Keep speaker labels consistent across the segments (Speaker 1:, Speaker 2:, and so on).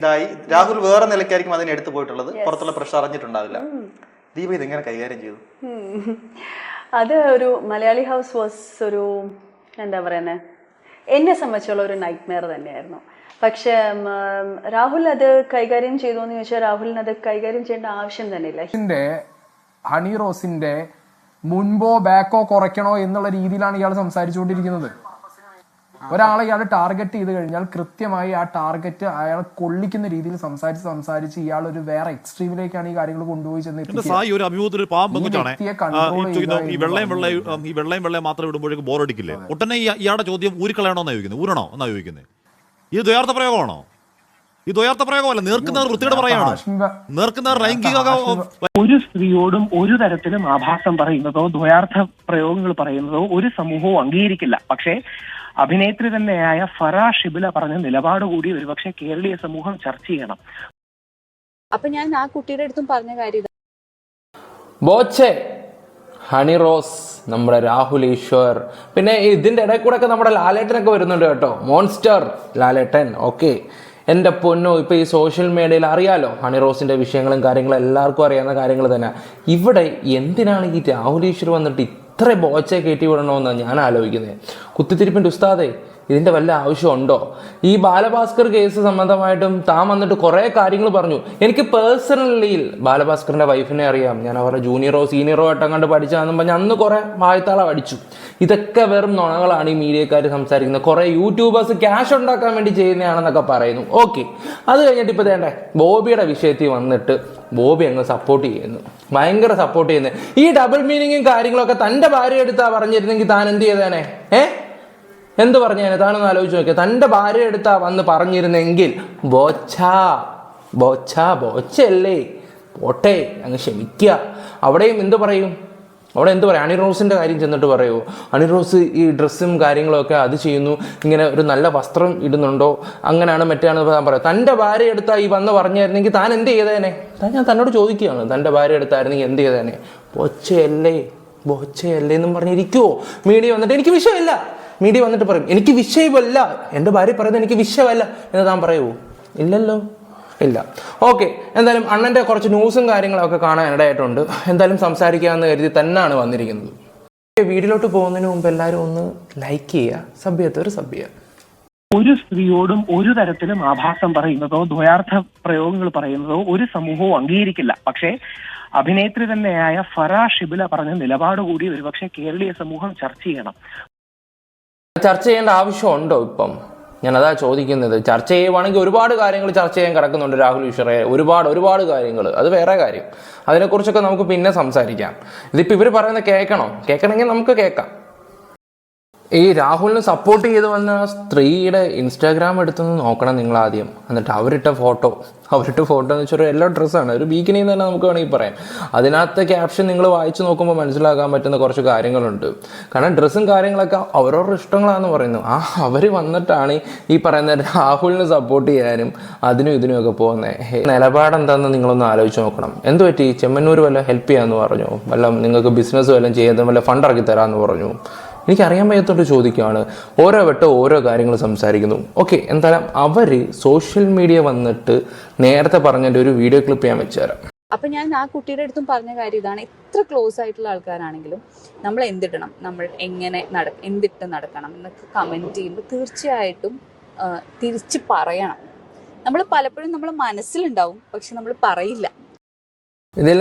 Speaker 1: ഇതായി. രാഹുൽ വേറെ നിലയ്ക്കായിരിക്കും അതിനെ എടുത്തു പോയിട്ടുള്ളത്. പുറത്തുള്ള പ്രഷർ അറിഞ്ഞിട്ടുണ്ടാവില്ല. ദീപ ഇതെങ്ങനെ കൈകാര്യം ചെയ്തു?
Speaker 2: അത് ഒരു മലയാളി ഹൗസ് വാസ് ഒരു എന്താ പറയുന്നത് എന്നെ സംബന്ധിച്ചുള്ള ഒരു നൈറ്റ് മെയർ തന്നെയായിരുന്നു. പക്ഷേ രാഹുൽ അത് കൈകാര്യം ചെയ്തു എന്ന് ചോദിച്ചാൽ രാഹുലിന് അത് കൈകാര്യം ചെയ്യേണ്ട ആവശ്യം തന്നെ ഇല്ല
Speaker 3: റോസിന്റെ ഹണി റോസിന്റെ മുൻപോ ബാക്കോ കുറയ്ക്കണോ എന്നുള്ള രീതിയിലാണ് ഇയാൾ സംസാരിച്ചുകൊണ്ടിരിക്കുന്നത്. ഒരാളെ ഇയാൾ ടാർഗറ്റ് ചെയ്ത് കഴിഞ്ഞാൽ കൃത്യമായി ആ ടാർഗറ്റ് അയാൾ കൊള്ളിക്കുന്ന രീതിയിൽ സംസാരിച്ച് സംസാരിച്ച് ഇയാൾ ഒരു വേറെ എക്സ്ട്രീമിലേക്കാണ് ഈ കാര്യങ്ങൾ കൊണ്ടുപോയി ചെന്ന് ഈ
Speaker 4: ഈ
Speaker 3: ചെയ്യുക
Speaker 4: വെള്ളയും വെള്ളയും ഈ വെള്ളയും വെള്ളയും മാത്രം ഇടുമ്പോഴേക്ക് ബോറടിക്കില്ലേ ഉടനെ ഇയാളുടെ ചോദ്യം ഊരിക്കളയണോ എന്നാ ചോദിക്കുന്നത്? ഊരണോ എന്നാ ചോദിക്കുന്നത്? ഇത് ദ്വയാർത്ഥ പ്രയോഗമാണോ? ഇത് പ്രയോഗമല്ല നേർക്കുന്നവർ വൃത്തിയുടെ പറയാണ്.
Speaker 3: ഹാഷ്മി-
Speaker 4: നേർക്കുന്നവർ ലൈംഗിക
Speaker 5: ഒരു സ്ത്രീയോടും ഒരു തരത്തിലും ആഭാസം പറയുന്നതോ ദ്വയാർത്ഥ പ്രയോഗങ്ങൾ പറയുന്നതോ ഒരു സമൂഹവും അംഗീകരിക്കില്ല. പക്ഷേ അഭിനേത്രി തന്നെയായ ഫറ ഷിബില പറഞ്ഞ നിലപാട് കൂടി ഒരുപക്ഷെ കേരളീയ സമൂഹം ചർച്ച ചെയ്യണം.
Speaker 6: അപ്പൊ ഞാൻ ആ കുട്ടിയുടെ അടുത്തും പറഞ്ഞ കാര്യം.
Speaker 7: ബോച്ചെ ഹണി റോസ് നമ്മുടെ രാഹുൽ ഈശ്വർ പിന്നെ ഇതിന്റെ ഇടയിൽ കൂടെ ഒക്കെ നമ്മുടെ ലാലേട്ടനൊക്കെ വരുന്നുണ്ട് കേട്ടോ. Monster Lalettan okay. എന്റെ പൊന്നോ ഇപ്പോൾ ഈ സോഷ്യൽ മീഡിയയിൽ അറിയാലോ ഹണി റോസിന്റെ വിഷയങ്ങളും കാര്യങ്ങളും എല്ലാവർക്കും അറിയാവുന്ന കാര്യങ്ങൾ തന്നെ. ഇവിടെ എന്തിനാണ് ഈ രാഹുൽ ഈശ്വർ വന്നിട്ട് ഇത്ര ബോച്ചെ കയറ്റി വിടണമെന്നാണ് ഞാൻ ആലോചിക്കുന്നത്. കുത്തിത്തിരിപ്പിന്റെ ഉസ്താദേ ഇതിന്റെ വല്ല ആവശ്യമുണ്ടോ? ഈ ബാലഭാസ്കർ കേസ് സംബന്ധമായിട്ടും താൻ വന്നിട്ട് കുറേ കാര്യങ്ങൾ പറഞ്ഞു. എനിക്ക് പേഴ്സണലി ബാലഭാസ്കറിന്റെ വൈഫിനെ അറിയാം. ഞാൻ അവരുടെ ജൂനിയറോ സീനിയറോ ആയിട്ടും കണ്ട് പഠിച്ചാന്നും പറഞ്ഞ് അന്ന് കുറേ വായത്താളം അടിച്ചു. ഇതൊക്കെ വെറും നുണകളാണ് ഈ മീഡിയക്കാർ സംസാരിക്കുന്നത്. കുറേ യൂട്യൂബേഴ്സ് ക്യാഷ് ഉണ്ടാക്കാൻ വേണ്ടി ചെയ്യുന്നതാണെന്നൊക്കെ പറയുന്നു. ഓക്കെ അത് കഴിഞ്ഞിട്ട് ഇപ്പോൾ വേണ്ടേ ബോബിയുടെ വിഷയത്തിൽ വന്നിട്ട് ബോബി അങ്ങ് സപ്പോർട്ട് ചെയ്യുന്നു. ഭയങ്കര സപ്പോർട്ട് ചെയ്യുന്നത് ഈ ഡബിൾ മീനിങ്ങും കാര്യങ്ങളൊക്കെ തന്റെ ഭാര്യ എടുത്താ പറഞ്ഞിരുന്നെങ്കിൽ താൻ എന്ത് ചെയ്തേനെ? ഏ? എന്ത് പറഞ്ഞേനെ? താനൊന്ന് ആലോചിച്ച് നോക്കിയ. തന്റെ ഭാര്യ എടുത്താ വന്ന് പറഞ്ഞിരുന്നെങ്കിൽ ബോച്ചാ ബോച്ചാ ബോച്ചല്ലേ പോട്ടെ അങ്ങ് ക്ഷമിക്കുക അവിടെയും എന്ത് പറയും? അവിടെ എന്ത് പറയും? അണിറോസിന്റെ കാര്യം ചെന്നിട്ട് പറയുമോ അണിറോസ് ഈ ഡ്രസ്സും കാര്യങ്ങളൊക്കെ അത് ചെയ്യുന്നു. ഇങ്ങനെ ഒരു നല്ല വസ്ത്രം ഇടുന്നുണ്ടോ? അങ്ങനെയാണ് മറ്റേ ഞാൻ പറയാം തന്റെ ഭാര്യ എടുത്താൽ ഈ വന്ന് പറഞ്ഞായിരുന്നെങ്കിൽ താൻ എന്ത് ചെയ്തേനെ? ഞാൻ തന്നോട് ചോദിക്കുകയാണ്. തന്റെ ഭാര്യ എടുത്തായിരുന്നെങ്കിൽ എന്ത് ചെയ്തേനെ? ബോച്ചയല്ലേ? ബോച്ചയല്ലേ എന്നും പറഞ്ഞിരിക്കുവോ മീഡിയ വന്നിട്ട് എനിക്ക് വിഷയമില്ല. മീഡിയ വന്നിട്ട് പറയും എനിക്ക് വിഷയമല്ല. എന്റെ ഭാര്യ പറയുന്നത് എനിക്ക് വിഷയമല്ല എന്ന് താൻ പറയുമോ ഇല്ലല്ലോ. ഇല്ല. ഓക്കെ എന്തായാലും അണ്ണന്റെ കുറച്ച് ന്യൂസും കാര്യങ്ങളൊക്കെ കാണാൻ ഇടയായിട്ടുണ്ട്. എന്തായാലും സംസാരിക്കാമെന്ന് കരുതി തന്നെയാണ് വന്നിരിക്കുന്നത്. വീട്ടിലോട്ട് പോകുന്നതിന് മുമ്പ് എല്ലാവരും ഒന്ന് ലൈക്ക് ചെയ്യുക. സബ് ചെയ്യാത്തവർ സബ് ചെയ്യുക
Speaker 5: ഒരു സ്ത്രീയോടും ഒരു തരത്തിലും ആഭാസം പറയുന്നതോ ദ്വയാർത്ഥ പ്രയോഗങ്ങൾ പറയുന്നതോ ഒരു സമൂഹവും അംഗീകരിക്കില്ല. പക്ഷേ അഭിനേത്രി തന്നെയായ ഫറ ഷിബില പറഞ്ഞ നിലപാട് കൂടി ഒരുപക്ഷെ കേരളീയ സമൂഹം ചർച്ച ചെയ്യണം.
Speaker 7: ചർച്ച ചെയ്യേണ്ട ആവശ്യമുണ്ടോ ഇപ്പം? ഞാൻ അതാ ചോദിക്കുന്നത്. ചർച്ച ചെയ്യുവാണെങ്കിൽ ഒരുപാട് കാര്യങ്ങൾ ചർച്ച ചെയ്യാൻ കിടക്കുന്നുണ്ട് രാഹുൽ ഈശ്വറെ. ഒരുപാട് ഒരുപാട് കാര്യങ്ങൾ. അത് വേറെ കാര്യം. അതിനെക്കുറിച്ചൊക്കെ നമുക്ക് പിന്നെ സംസാരിക്കാം. ഇതിപ്പോൾ ഇവർ പറയുന്നത് കേൾക്കണം? കേൾക്കണമെങ്കിൽ നമുക്ക് കേൾക്കാം. ഈ രാഹുലിന് സപ്പോർട്ട് ചെയ്ത് വന്ന സ്ത്രീയുടെ ഇൻസ്റ്റാഗ്രാം എടുത്തുനിന്ന് നോക്കണം നിങ്ങൾ ആദ്യം. എന്നിട്ട് അവരിട്ട ഫോട്ടോ അവരിട്ട ഫോട്ടോ എന്ന് വെച്ചാൽ യെല്ലോ ഡ്രസ്സാണ് ഒരു ബീക്കിനി തന്നെ നമുക്ക് വേണമെങ്കിൽ പറയാം. അതിനകത്ത് ക്യാപ്ഷൻ നിങ്ങൾ വായിച്ചു നോക്കുമ്പോൾ മനസ്സിലാക്കാൻ പറ്റുന്ന കുറച്ച് കാര്യങ്ങളുണ്ട്. കാരണം ഡ്രസ്സും കാര്യങ്ങളൊക്കെ അവരവരുടെ ഇഷ്ടങ്ങളാണെന്ന് പറയുന്നു. ആ അവർ വന്നിട്ടാണ് ഈ പറയുന്ന രാഹുലിന് സപ്പോർട്ട് ചെയ്യാനും അതിനും ഇതിനും ഒക്കെ പോകുന്നത് നിലപാടെന്താണെന്ന് നിങ്ങളൊന്ന് ആലോചിച്ച് നോക്കണം. എന്ത് പറ്റി? ചെമ്മന്നൂർ വല്ല ഹെൽപ്പ് ചെയ്യാമെന്ന് പറഞ്ഞു? വല്ല നിങ്ങൾക്ക് ബിസിനസ് വല്ലതും ചെയ്യാൻ വല്ല ഫണ്ട് ഇറക്കി തരാമെന്ന് പറഞ്ഞു? എനിക്കറിയാൻ വയ്യത്തോട്ട് ചോദിക്കുകയാണ്. ഓരോ വട്ടം ഓരോ കാര്യങ്ങൾ സംസാരിക്കുന്നു. ഓക്കെ എന്തായാലും അവർ സോഷ്യൽ മീഡിയ വന്നിട്ട് നേരത്തെ പറഞ്ഞതിന്റെ ഒരു വീഡിയോ ക്ലിപ്പ് ഞാൻ വെച്ചുതരാം.
Speaker 6: അപ്പൊ ഞാൻ ആ കുട്ടിയുടെ അടുത്തും പറഞ്ഞ കാര്യം ഇതാണ്. എത്ര ക്ലോസ് ആയിട്ടുള്ള ആൾക്കാരാണെങ്കിലും നമ്മൾ എന്തിടണം? നമ്മൾ എങ്ങനെ നട എന്തിട്ട് നടക്കണം എന്നൊക്കെ കമന്റ് ചെയ്യുമ്പോൾ തീർച്ചയായിട്ടും തിരിച്ച് പറയണം. നമ്മൾ പലപ്പോഴും നമ്മൾ മനസ്സിലുണ്ടാവും പക്ഷെ നമ്മൾ പറയില്ല.
Speaker 7: ഇതിൽ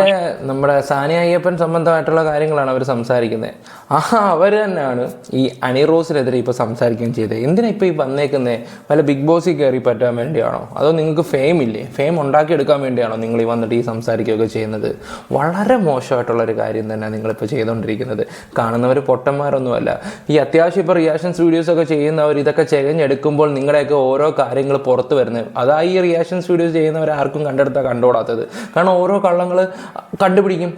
Speaker 7: നമ്മുടെ സാനിയ അയ്യപ്പൻ സംബന്ധമായിട്ടുള്ള കാര്യങ്ങളാണ് അവർ സംസാരിക്കുന്നത്. ആ അവർ തന്നെയാണ് ഈ അണിറോസിനെതിരെ ഇപ്പോൾ സംസാരിക്കുകയും ചെയ്തത്. എന്തിനാ ഇപ്പോൾ ഈ വന്നേക്കുന്നത് വല്ല ബിഗ് ബോസിൽ കയറി പറ്റാൻ വേണ്ടിയാണോ? അതോ നിങ്ങൾക്ക് ഫെയിം ഇല്ലേ? ഫെയിം ഉണ്ടാക്കിയെടുക്കാൻ വേണ്ടിയാണോ നിങ്ങൾ ഈ വന്നിട്ട് ഈ സംസാരിക്കുകയൊക്കെ ചെയ്യുന്നത്? വളരെ മോശമായിട്ടുള്ള ഒരു കാര്യം തന്നെ നിങ്ങളിപ്പോൾ ചെയ്തുകൊണ്ടിരിക്കുന്നത്. കാണുന്നവർ പൊട്ടന്മാരൊന്നുമല്ല. ഈ അത്യാവശ്യം ഇപ്പോൾ റിയാക്ഷൻസ് വീഡിയോസ് ഒക്കെ ചെയ്യുന്നവർ ഇതൊക്കെ ചെകഞ്ഞെടുക്കുമ്പോൾ നിങ്ങളുടെയൊക്കെ ഓരോ കാര്യങ്ങൾ പുറത്ത് വരുന്നത്. അതാ ഈ റിയാക്ഷൻസ് വീഡിയോസ് ചെയ്യുന്നവർ ആർക്കും കണ്ടെടുത്താൽ കണ്ടുകൂടാത്തത് കാരണം ഓരോ കള്ളങ്ങൾ കണ്ടുപിടിക്കും.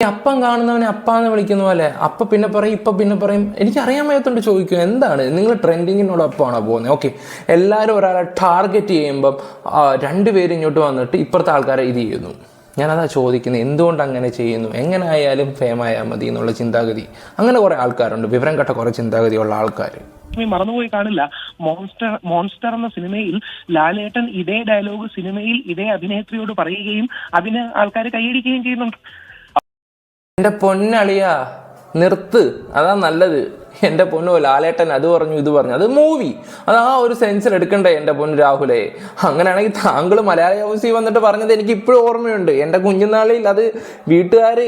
Speaker 7: അപ്പം കാണുന്നവനെ അപ്പാന്ന് വിളിക്കുന്ന പോലെ. അപ്പ പിന്നെ പറയും ഇപ്പം പിന്നെ പറയും. എനിക്ക് അറിയാൻ വയ്യാത്തോണ്ട് ചോദിക്കും എന്താണ്? നിങ്ങൾ ട്രെൻഡിങ്ങിനോടൊപ്പമാണോ പോകുന്നത് ഓക്കെ. എല്ലാവരും ഒരാളെ ടാർഗറ്റ് ചെയ്യുമ്പം രണ്ടുപേരും ഇങ്ങോട്ട് വന്നിട്ട് ഇപ്പുറത്തെ ആൾക്കാരെ ഇത് ചെയ്യുന്നു. ഞാനതാ ചോദിക്കുന്നത് എന്തുകൊണ്ട് അങ്ങനെ ചെയ്യുന്നു? എങ്ങനെ ആയാലും ഫേമായാൽ മതി എന്നുള്ള ചിന്താഗതി. അങ്ങനെ കുറേ ആൾക്കാരുണ്ട്. വിവരം കെട്ട കുറേ ചിന്താഗതിയുള്ള ആൾക്കാർ
Speaker 5: നീ മറന്നുപോയി കാണില്ല. മോൺസ്റ്റർ മോൺസ്റ്റർ എന്ന സിനിമയിൽ ലാലേട്ടൻ ഇതേ ഡയലോഗ് സിനിമയിൽ ഇതേ അഭിനേത്രിയോട് പറയുകയും അതിന് ആൾക്കാർ കൈയടിക്കുകയും ചെയ്യുന്നുണ്ട്.
Speaker 7: എന്റെ പൊന്നളിയ നിർത്ത്. അതാ നല്ലത്. എന്റെ പൊന്നു ലാലേട്ടൻ അത് പറഞ്ഞു ഇത് പറഞ്ഞു. അത് മൂവി അത് ആ ഒരു സെൻസിൽ എടുക്കണ്ടേ എന്റെ പൊന്നു രാഹുലെ? അങ്ങനെയാണെങ്കിൽ താങ്കൾ മലയാള ഹൗസിൽ വന്നിട്ട് പറഞ്ഞത് എനിക്ക് ഇപ്പോഴും ഓർമ്മയുണ്ട്. എന്റെ കുഞ്ഞുനാളിൽ അത് വീട്ടുകാർ